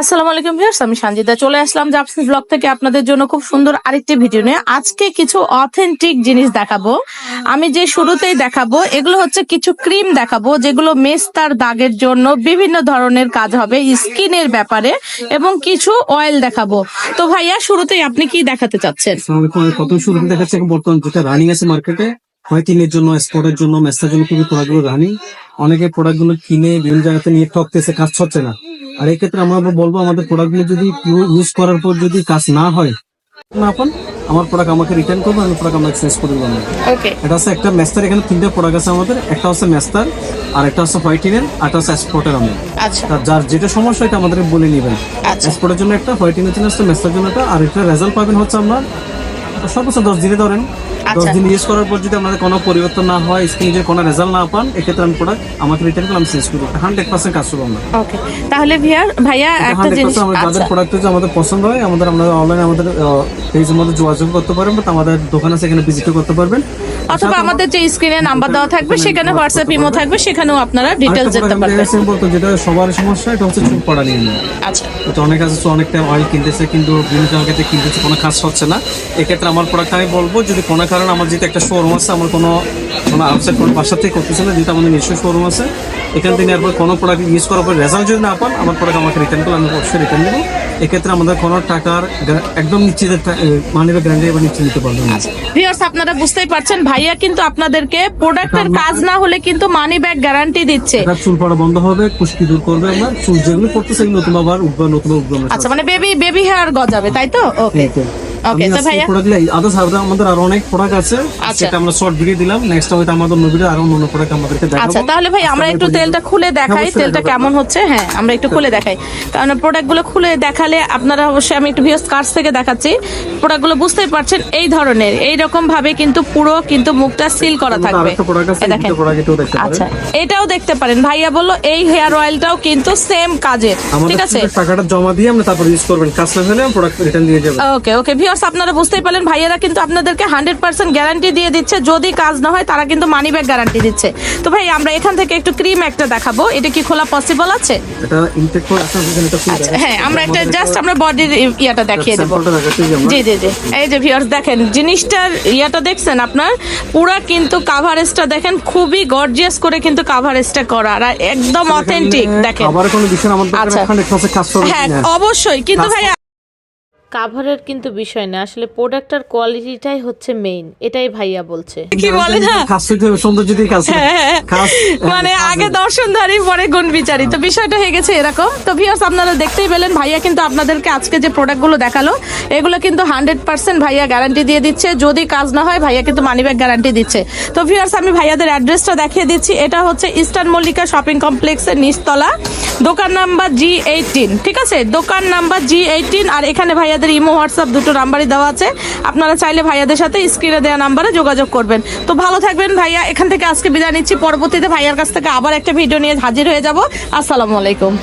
আসসালামু আলাইকুম ভিউয়ার্স, আমি সঞ্জিতা চলে আসলাম জাপসি ব্লগ থেকে আপনাদের জন্য খুব সুন্দর আরেকটি ভিডিও নিয়ে। আজকে কিছু অথেন্টিক জিনিস দেখাবো। আমি যে শুরুতেই দেখাবো, এগুলো হচ্ছে কিছু ক্রিম দেখাবো, যেগুলো মেস্তার দাগের জন্য বিভিন্ন ধরনের কাজ হবে, স্কিনের ব্যাপারে, এবং কিছু অয়েল দেখাবো। তো ভাইয়া, শুরুতেই আপনি কি দেখাতে চাচ্ছেন? প্রথম শুরু দেখাচ্ছি বর্তমান যেটা রানিং আছে মার্কেটে হোয়াইটিনের জন্য স্পটের জন্য মেস্তার জন্য খুবই প্রোডাক্টগুলো রানিং অনেকে প্রোডাক্টগুলো কিনে বিভিন্ন জায়গাতে নিয়ে ঠকতেছে, কাজ হচ্ছে না। আর এই ক্ষেত্রে আমরা বলব আমাদের প্রোডাক্টগুলো যদি ইউজ করার পর যদি কাজ না হয় না আমার প্রোডাক্ট আমাকে রিটার্ন করব আমি প্রোডাক্ট আমরা এক্সচেঞ্জ করে দেবো। ওকে এটা হচ্ছে একটা এখানে তিনটা প্রোডাক্ট আছে আমাদের একটা হচ্ছে আর একটা হচ্ছে হোয়াইটিনের আর একটা হচ্ছে আচ্ছা। যার যেটা সমস্যা এটা আমাদের বলে নেবেন। আচ্ছা। এক্সপোর্টের জন্য একটা হোয়াইটিং এর জন্য একটা জন্য একটা আর এটা রেজাল্ট পাবেন হচ্ছে আপনার সর্বোচ্চ দশ দিনে ধরেন দশ আচ্ছা। দিন ইউজ করার পর যদি আমাদের কোনো পরিবর্তন না হয় স্কিনে যদি কোনো রেজাল্ট না পান এক্ষেত্রে আমি প্রোডাক্ট আমাকে রিটার্ন করে আমি চেঞ্জ করি। হান্ড্রেড পার্সেন্ট কাজ করব আমরা। ওকে তাহলে ভিয়ার ভাইয়া একটা জিনিস আমাদের যাদের আচ্ছা। প্রোডাক্ট হচ্ছে আমাদের পছন্দ হয় আমাদের আমরা অনলাইনে আমাদের পেজের মধ্যে যোগাযোগ করতে পারবেন বা আমাদের দোকান আছে এখানে ভিজিট করতে পারবেন। অথবা আমাদের যে স্ক্রিনে নাম্বার দেওয়া থাকবে সেখানে হোয়াটসঅ্যাপ ইমো থাকবে সেখানেও আপনারা ডিটেলস আমি পারবেন। বলতো যেটা সবার সমস্যা এটা হচ্ছে চুল পড়া নিয়ে আচ্ছা। তো অনেক আছে তো অনেকটা অয়েল কিনতেছে কিন্তু বিভিন্ন জায়গাতে কিনতেছে কোনো কাজ হচ্ছে না। এক্ষেত্রে আমার প্রোডাক্ট আমি বলব যদি কোনো কারণে আমার যেহেতু একটা শোরুম আছে আমার কোনো কোনো আউটসাইড কোনো বাসা থেকে করতেছে না যেহেতু আমাদের নিজস্ব শোরুম আছে এখান থেকে এরপর কোনো প্রোডাক্ট ইউজ করার পর রেজাল্ট যদি না পান আমার প্রোডাক্ট আমাকে রিটার্ন করলে আমি অবশ্যই রিটার্ন দেবো এক্ষেত্রে আমাদের কোনো টাকার একদম নিশ্চিত মানিবে গ্যারান্টি বা নিশ্চিত নিতে পারবেন ভিউয়ার্স আপনারা বুঝতেই পারছেন ভাইয়া কিন্তু আপনাদেরকে প্রোডাক্টের কাজ না হলে কিন্তু মানি ব্যাক গ্যারান্টি দিচ্ছে। এটা চুল পড়া বন্ধ হবে খুশকি দূর করবে আমরা চুল যেগুলো সেগুলো নতুন আবার উঠবে নতুন উঠবে আচ্ছা মানে বেবি বেবি হেয়ার গজাবে তাই তো? ওকে ওকে তো ভাইয়া আদার্স আমাদের আরও অনেক প্রোডাক্ট আছে। আচ্ছা। সেটা আমরা শর্ট ভিডিও দিলাম। নেক্সট হয়তো আমাদের অন্য ভিডিও আরও অন্য প্রোডাক্ট আমাদেরকে দেখাবো। আচ্ছা তাহলে ভাই আমরা একটু তেলটা খুলে দেখাই। তেলটা কেমন হচ্ছে? হ্যাঁ আমরা একটু খুলে দেখাই। কারণ প্রোডাক্ট খুলে দেখালে আপনারা অবশ্যই আমি একটু ভিউস কার্স থেকে দেখাচ্ছি। প্রোডাক্ট বুঝতেই পারছেন এই ধরনের এই রকম ভাবে কিন্তু পুরো কিন্তু মুখটা সিল করা থাকবে। দেখেন। আচ্ছা পারেন। এটাও দেখতে পারেন। ভাইয়া বলল এই হেয়ার অয়েলটাও কিন্তু সেম কাজের। ঠিক আছে? টাকাটা জমা দিয়ে আমরা তারপর ইউজ করবেন। কাজ না হলে প্রোডাক্ট রিটার্ন দিয়ে যাবেন ওকে ওকে ভিউয়ার্স আপনারা বুঝতেই পারলেন ভাইয়েরা কিন্তু আপনাদেরকে হান্ড্রেড পার্সেন্ট গ্যারান্টি দিয়ে দিচ্ছে। যদি কাজ না হয় তারা কিন্তু মানি ব্যাক গ্যারান্টি দিচ্ছে। তো ভাই আমরা এখান থেকে একটু ক্রিম একটা দেখাবো। এটা কি খোলা পসিবল আছে? আচ্ছা। হ্যাঁ আমরা একটা জাস্ট আমরা বডির ইয়াটা দেখিয়ে দেবো। জি জি জি। এই যে ভিউয়ার্স দেখেন জিনিসটার ইয়াটা দেখছেন আপনার? পুরা কিন্তু কাভারেজটা দেখেন খুবই গর্জিয়াস করে কিন্তু কাভারেজটা করা। আর একদম অথেন্টিক দেখেন। আবার কোনো বিষয় আমাদের আচ্ছা। কাজ করবে হ্যাঁ অবশ্যই। কিন্তু ভাই কাভারের কিন্তু বিষয় না। আসলে প্রোডাক্টটার কোয়ালিটিটাই হচ্ছে মেইন এটাই ভাইয়া বলছে। কি বলে না? হবে। হ্যাঁ, কাজ মানে আগে দর্শনধারী পরে গুণ বিচারী। তো বিষয়টা হয়ে গেছে এরকম। তো ভিউয়ার্স আপনারা দেখতেই পেলেন ভাইয়া কিন্তু আপনাদেরকে আজকে যে প্রোডাক্টগুলো দেখাল এগুলো কিন্তু হান্ড্রেড পার্সেন্ট ভাইয়া গ্যারান্টি দিয়ে দিচ্ছে। যদি কাজ না হয় ভাইয়া কিন্তু মানি ব্যাগ গ্যারান্টি দিচ্ছে। তো ভিউয়ার্স আমি ভাইয়াদের অ্যাড্রেসটা দেখিয়ে দিচ্ছি। এটা হচ্ছে ইস্টার্ন মল্লিকা শপিং কমপ্লেক্সের নিচতলা। দোকান নাম্বার জি এইটিন ঠিক আছে? দোকান নাম্বার জি এইটিন আর এখানে ভাইয়াদের ইমো, হোয়াটসঅ্যাপ দুটো নাম্বারই দেওয়া আছে। আপনারা চাইলে ভাইয়াদের সাথে স্ক্রিনে দেওয়া নাম্বারে যোগাযোগ করবেন। তো ভালো থাকবেন ভাইয়া। এখান থেকে আজকে বিদায় নিচ্ছি। পরবর্তীতে ভাইয়ার কাছ থেকে আবার একটা ভিডিও নিয়ে হাজির হয়ে যাব। আসসালামু আলাইকুম।